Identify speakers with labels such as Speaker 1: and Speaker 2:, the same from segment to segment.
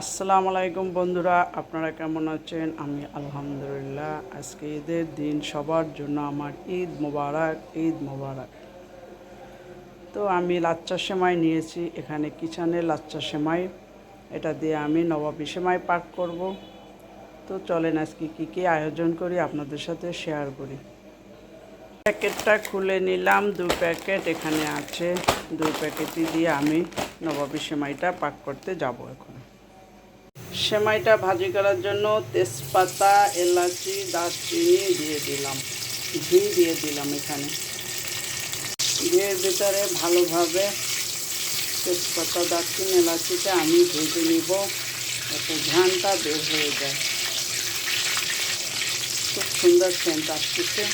Speaker 1: আসসালামু আলাইকুম বন্ধুরা, আপনারা কেমন আছেন? আমি আলহামদুলিল্লাহ, আজকে ঈদের দিন, সবার জন্য আমার ঈদ মোবারক ঈদ মোবারক। তো আমি লাচ্চা সেমাই নিয়েছি, এখানে কিচেনে লাচ্চা সেমাই? এটা দিয়ে আমি নবাবী সেমাই পাক করব। তো চলেন আজকে কী কী আয়োজন করি, আপনাদের সাথে শেয়ার করি। প্যাকেটটা খুলে নিলাম, দু প্যাকেট এখানে আছে। দু প্যাকেটই দিয়ে আমি নবাবী সেমাইটা পাক করতে যাব এখন। সেমাইটা ভাজি করার জন্য তেজপাতা, এলাচি, দারচিনি দিয়ে দিলাম। ঘি দিয়ে দিলাম এখানে। ঘিয়ের ভিতরে ভালোভাবে তেজপাতা, দারচিনি, এলাচিটা আমি ভেজে নিব। যাতে ঝানটা বের হয়ে যায়। খুব সুন্দর সেন্ট আসতেছে।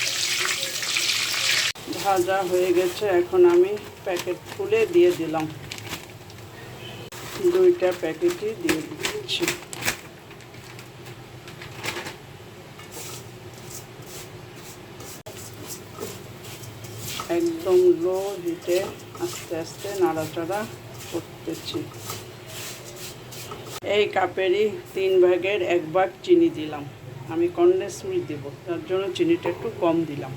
Speaker 1: ভাজা হয়ে গেছে। এখন আমি প্যাকেট খুলে দিয়ে দিলাম। দুইটা প্যাকেটই দিয়ে দিচ্ছি একদম লো হিটে আস্তে আস্তে নাড়াচাড়া করতেছি। এই কাপেরই তিন ভাগের এক ভাগ চিনি দিলাম। আমি কন্ডেন্স মিল্ক দেবো, তার জন্য চিনিটা একটু কম দিলাম।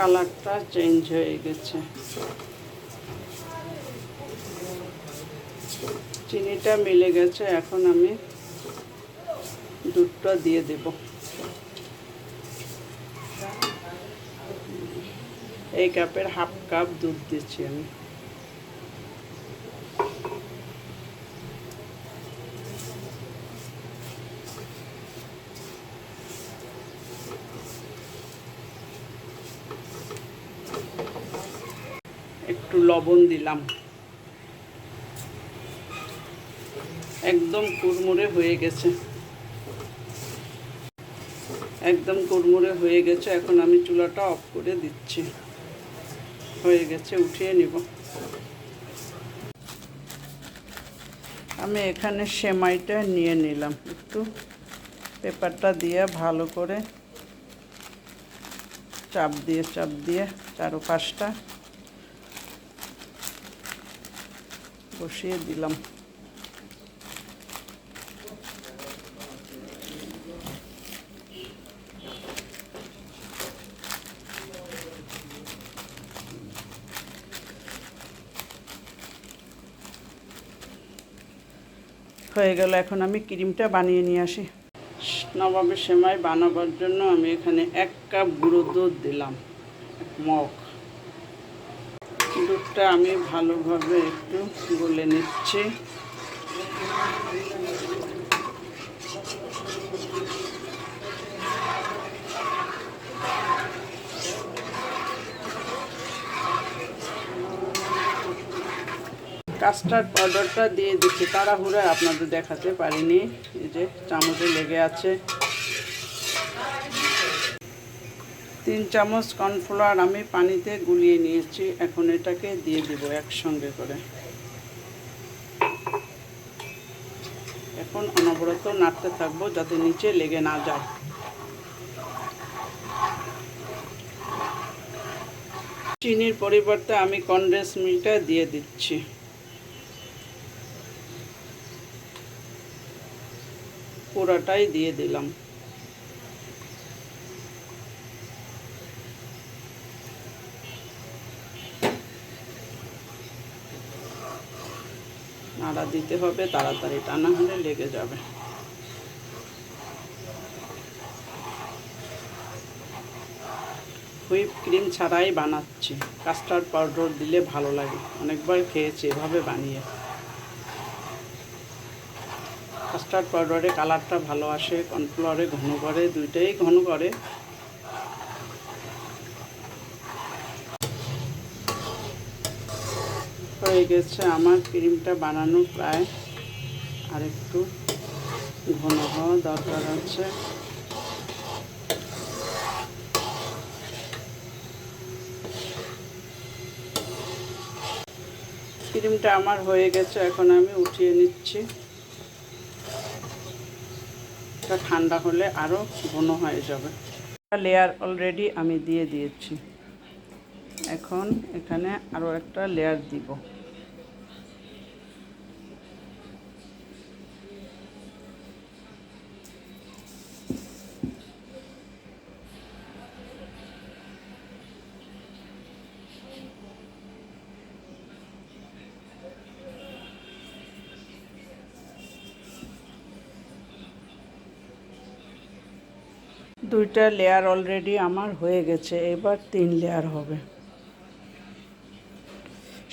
Speaker 1: কালারটা চেঞ্জ হয়ে গেছে। চিনিটা মিলে গেছে, এখন আমি দুধটা দিয়ে দেব। এই কাপের হাফ কাপ দুধ দিচ্ছি আমি একটু লবণ দিলাম। একদম কুড়মুড়ে হয়ে গেছে। একদম কুড়মুড়ে হয়ে গেছে। এখন আমি চুলাটা অফ করে দিচ্ছি। হয়ে গেছে, উঠিয়ে নিব। আমি এখানে সেমাইটা নিয়ে নিলাম। একটু পেপারটা দিয়ে ভালো করে চাপ দিয়ে চাপ দিয়ে চারো পাঁচটা বসিয়ে দিলাম হয়ে গেল, এখন আমি ক্রিমটা বানিয়ে নিয়ে আসি। নবাবের সেমাই বানাবার জন্য আমি এখানে এক কাপ গুঁড়ো দুধ দিলাম মগ। দুধটা আমি ভালোভাবে একটু গলে নিচ্ছি। কাস্টার্ড পাউডারটা দিয়ে দিচ্ছি। তাড়াহুড়া আপনাদের দেখাতে পারিনি। এই যে চামচে লেগে আছে। তিন চামচ কর্নফ্লাওয়ার আমি পানিতে গুলিয়ে নিয়েছি, এখন এটাকে দিয়ে দিব একসঙ্গে করে। এখন অনবরত নাড়তে থাকব যাতে নিচে লেগে না যায়। চিনির পরিবর্তে আমি কনডেন্স মিল্কটা দিয়ে দিচ্ছি। পুরাটাই দিয়ে দিলাম। নাড়া দিতে হবে, তাড়াতাড়ি টানা হলে লেগে যাবে। হুইপ ক্রিম ছাড়াই বানাচ্ছি। কাস্টার্ড পাউডার দিলে ভালো লাগে। অনেকবার খেয়েছি এভাবে বানিয়ে। কাস্টার্ড পাউডারে কালারটা ভালো আসে, কর্নফ্লাওয়ারে ঘন করে, দুইটাই ঘন করে। হয়ে গেছে আমার ক্রিমটা বানানো প্রায় আরেকটু ঘন হওয়া দরকার আছে। ক্রিমটা আমার হয়ে গেছে, এখন আমি উঠিয়ে নিচ্ছি। ঠান্ডা হলে আরও ঘন হয়ে যাবে। লেয়ার অলরেডি আমি দিয়ে দিয়েছি। এখন এখানে আরও একটা লেয়ার দিব। দুইটা লেয়ার অলরেডি আমার হয়ে গেছে, এবার তিন লেয়ার হবে।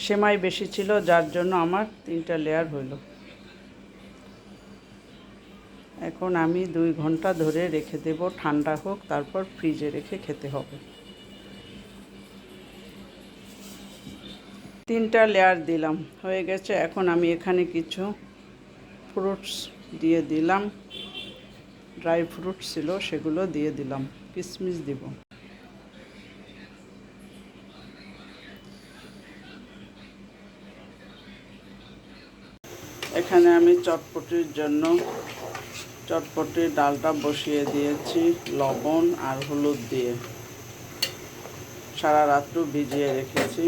Speaker 1: সেমাই বেশি ছিল, যার জন্য আমার তিনটা লেয়ার হইল। এখন আমি দুই ঘণ্টা ধরে রেখে দেব, ঠান্ডা হোক, তারপর ফ্রিজে রেখে খেতে হবে। তিনটা লেয়ার দিলাম, হয়ে গেছে। এখন আমি এখানে কিছু ফ্রুটস দিয়ে দিলাম। ড্রাই ফ্রুট ছিল, সেগুলো দিয়ে দিলাম। কিশমিশ দিব। এখানে আমি চটপটির জন্য, চটপটির ডালটা বসিয়ে দিয়েছি, লবণ আর হলুদ দিয়ে। সারা রাত্র ভিজিয়ে রেখেছি।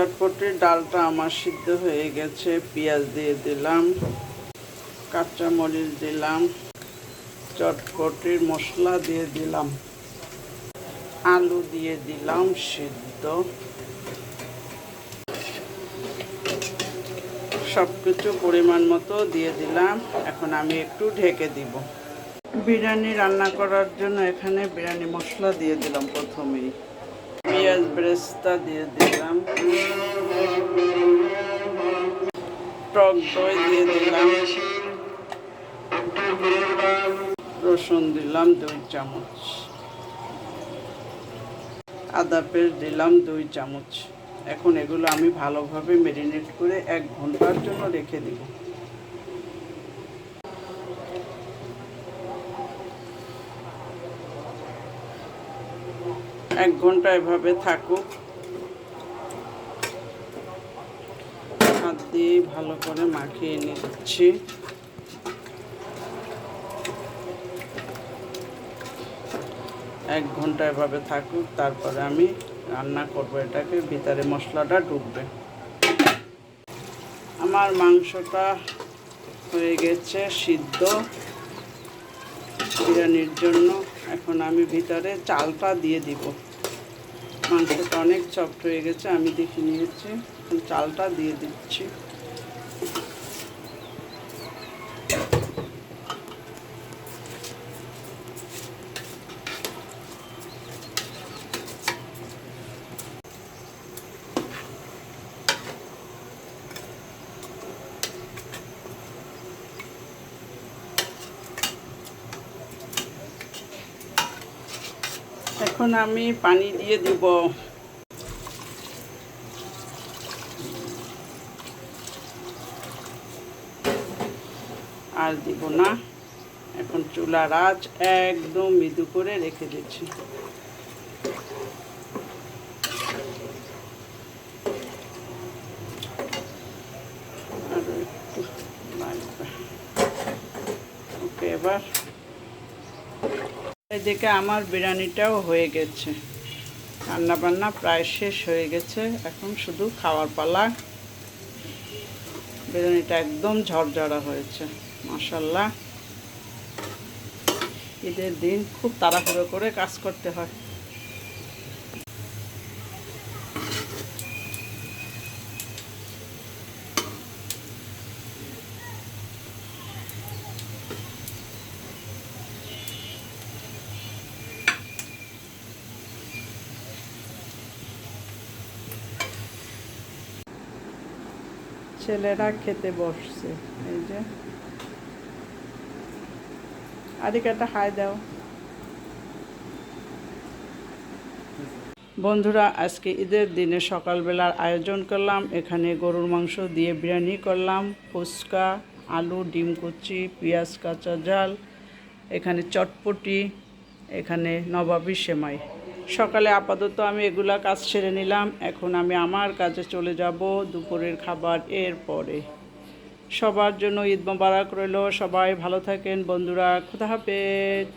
Speaker 1: চটপটির ডালটা আমার সিদ্ধ হয়ে গেছে, পেঁয়াজ দিয়ে দিলাম কাঁচা মরিচ দিলাম, চটপটির মশলা দিয়ে দিলাম, আলু দিয়ে দিলাম সিদ্ধ। সব কিছু পরিমাণ মতো দিয়ে দিলাম, এখন আমি একটু ঢেকে দিব। বিরিয়ানি রান্না করার জন্য এখানে বিরিয়ানি মশলা দিয়ে দিলাম প্রথমেই। পেঁয়াজ ব্রেস্তা দিয়ে দিলাম টক দই দিয়ে দিলাম রসুন দিলাম দুই চামচ আদা পেস্ট দিলাম দুই চামচ এখন এগুলো আমি ভালোভাবে মেরিনেট করে এক ঘণ্টার জন্য রেখে দিব এক ঘণ্টা এভাবে থাকুক। হাত দিয়ে ভালো করে মাখিয়ে নিচ্ছি। এক ঘণ্টা এভাবে থাকুক, তারপরে আমি রান্না করব এটাকে, ভিতরে মশলাটা ঢুকবে। আমার মাংসটা হয়ে গেছে সিদ্ধ বিরিয়ানির জন্য। এখন আমি ভিতরে চালটা দিয়ে দিব। মাংসটা অনেক সফট হয়ে গেছে আমি দেখে নিয়েছি। চালটা দিয়ে দিচ্ছি। এখন আমি পানি দিয়ে দিব। আর দিব না। এখন চুলার আঁচ একদম মৃদু করে রেখে দিচ্ছি আরও একটু লাগবে ওকে এবার এদিকে আমার বিরিয়ানিটাও হয়ে গেছে। রান্না বান্না প্রায় শেষ হয়ে গেছে। এখন শুধু খাওয়ার পালা। বিরিয়ানিটা একদম ঝরঝরা হয়েছে মাসাল্লাহ ঈদের দিন খুব তাড়াহুড়ো করে কাজ করতে হয়। ছেলেরা খেতে বসছে, এই যে। আদিকে একটা হাই দাও। বন্ধুরা, আজকে ঈদের দিনে সকালবেলার আয়োজন করলাম। এখানে গরুর মাংস দিয়ে বিরিয়ানি করলাম, ফুচকা, আলু, ডিম কুচি, পেঁয়াজ, কাঁচা জাল, এখানে চটপটি, এখানে নবাবি সেমাই। সকালে আপাতত আমি এগুলা কাজ সেরে নিলাম। এখন আমি আমার কাজে চলে যাব দুপুরের খাবার এর পরে। সবার জন্য ঈদ মোবারক রইল। সবাই ভালো থাকেন বন্ধুরা। খুদা হাফেজ।